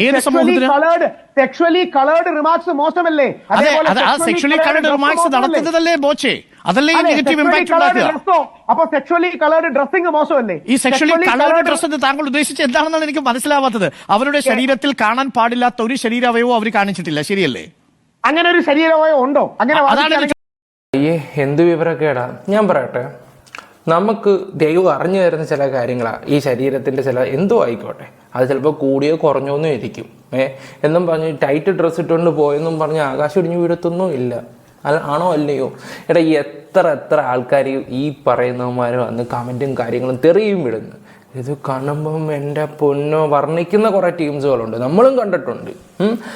Speaker 10: കളേർഡ് സെക്ഷലി കളേർഡ് റിമാർക്സ് മോശമല്ലേ? അതേപോലെ
Speaker 14: സെക്ഷലി
Speaker 10: colored
Speaker 14: റിമാർക്സ്? നടത്തുന്നതല്ലേ ബോച്ചെ? അതല്ലേ നെഗറ്റീവ് ഇമ്പാക്ട് ഉണ്ടാക്കുക?
Speaker 10: ഡ്രസ്സോ അപ്പൊ സെക്ഷുവലി കളേർഡ് ഡ്രസ്സിംഗ് മോശമല്ലേ?
Speaker 14: ഈ sexually
Speaker 10: Sexually
Speaker 14: coloured
Speaker 10: colored
Speaker 14: dress എന്ന് താങ്കൾ ഉദ്ദേശിച്ച് എന്താണെന്നാണ് എനിക്ക് മനസ്സിലാവാത്തത്. അവരുടെ ശരീരത്തിൽ കാണാൻ പാടില്ലാത്ത ഒരു ശരീരാവയവവും അവർ കാണിച്ചിട്ടില്ല. ശരിയല്ലേ?
Speaker 10: അങ്ങനെ ഒരു ശരീരമായോ ഉണ്ടോ? അങ്ങനെ
Speaker 7: അയ്യേ എന്ത് വിവരക്കേടാ? ഞാൻ പറയട്ടെ. നമുക്ക് ദൈവം അറിഞ്ഞു തരുന്ന ചില കാര്യങ്ങളാണ് ഈ ശരീരത്തിന്റെ ചില എന്തോ ആയിക്കോട്ടെ. അത് ചിലപ്പോൾ കൂടിയോ കുറഞ്ഞോ ഒന്നും ഇരിക്കും. ഏ? എന്നും പറഞ്ഞ് ടൈറ്റ് ഡ്രസ്സ് ഇട്ടുകൊണ്ട് പോയെന്നും പറഞ്ഞ് ആകാശം ഇടിഞ്ഞു വീഴത്തൊന്നും ഇല്ല. ആണോ അല്ലയോ? എടാ എത്ര എത്ര ആൾക്കാർ ഈ പറയുന്നവന്മാർ വന്ന് കമന്റും കാര്യങ്ങളും തെറിയും വിടുന്നു. ഇത് കാണുമ്പം എന്റെ പൊന്നോ വർണിക്കുന്ന കുറേ ടീംസുകളുണ്ട്. നമ്മളും കണ്ടിട്ടുണ്ട്.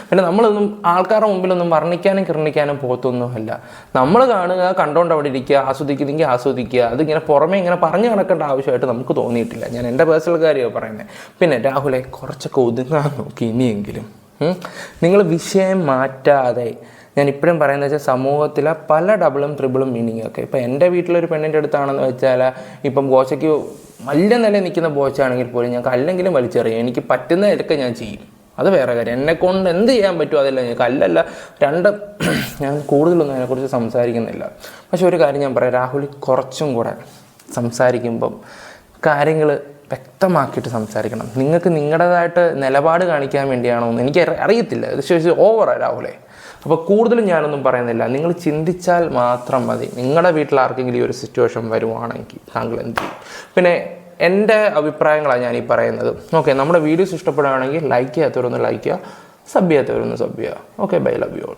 Speaker 7: പിന്നെ നമ്മളൊന്നും ആൾക്കാരുടെ മുമ്പിലൊന്നും വർണിക്കാനും കിർണിക്കാനും പോത്തൊന്നുമല്ല. നമ്മൾ കാണുക കണ്ടോണ്ട് അവിടെ ഇരിക്കുക ആസ്വദിക്കുന്നെങ്കിൽ ആസ്വദിക്കുക. അതിങ്ങനെ പുറമേ ഇങ്ങനെ പറഞ്ഞു നടക്കേണ്ട ആവശ്യമായിട്ട് നമുക്ക് തോന്നിയിട്ടില്ല. ഞാൻ എന്റെ പേഴ്സണൽ കാര്യമാണ് പറയുന്നത്. പിന്നെ രാഹുലെ കുറച്ചൊക്കെ ഒതുങ്ങാൻ നോക്കി ഇനിയെങ്കിലും. നിങ്ങൾ വിഷയം മാറ്റാതെ ഞാൻ ഇപ്പോഴും പറയുന്നത് വെച്ചാൽ സമൂഹത്തിലെ പല ഡബിളും ത്രിബിളും മീനിങ് ഒക്കെ. ഇപ്പം എന്റെ വീട്ടിലൊരു പെണ്ണിന്റെ അടുത്താണെന്ന് വെച്ചാൽ ഇപ്പം ബോച്ചയ്ക്ക് വലിയ നില നിൽക്കുന്ന ബോച്ചാണെങ്കിൽ പോലും ഞാൻ കല്ലെങ്കിലും വലിച്ചെറിയും. എനിക്ക് പറ്റുന്ന പറ്റുന്നതൊക്കെ ഞാൻ ചെയ്യും. അത് വേറെ കാര്യം. എന്നെ കൊണ്ട് എന്ത് ചെയ്യാൻ പറ്റുമോ അതല്ല ഞാൻ കല്ലല്ല. രണ്ട് ഞാൻ കൂടുതലൊന്നും അതിനെക്കുറിച്ച് സംസാരിക്കുന്നില്ല. പക്ഷെ ഒരു കാര്യം ഞാൻ പറയാം. രാഹുലി കുറച്ചും കൂടെ സംസാരിക്കുമ്പം കാര്യങ്ങൾ വ്യക്തമാക്കിയിട്ട് സംസാരിക്കണം. നിങ്ങൾക്ക് നിങ്ങളുടേതായിട്ട് നിലപാട് കാണിക്കാൻ വേണ്ടിയാണോ എന്ന് എനിക്ക് അറി- അറിയത്തില്ല ഓവറാണ് രാഹുലെ. അപ്പോൾ കൂടുതലും ഞാനൊന്നും പറയുന്നില്ല. നിങ്ങൾ ചിന്തിച്ചാൽ മാത്രം മതി. നിങ്ങളുടെ വീട്ടിൽ ആർക്കെങ്കിലും ഈ ഒരു സിറ്റുവേഷൻ വരുവാണെങ്കിൽ താങ്കൾ എന്ത് ചെയ്യും? പിന്നെ എന്റെ അഭിപ്രായങ്ങളാണ് ഞാൻ ഈ പറയുന്നത്. ഓക്കെ നമ്മുടെ വീഡിയോസ് ഇഷ്ടപ്പെടുകയാണെങ്കിൽ ലൈക്ക് ചെയ്യാത്തവരൊന്ന് ലൈക്ക് ചെയ്യുക സബ് ചെയ്യാത്തവരൊന്ന് സബ് ചെയ്യുക. Okay bye love you all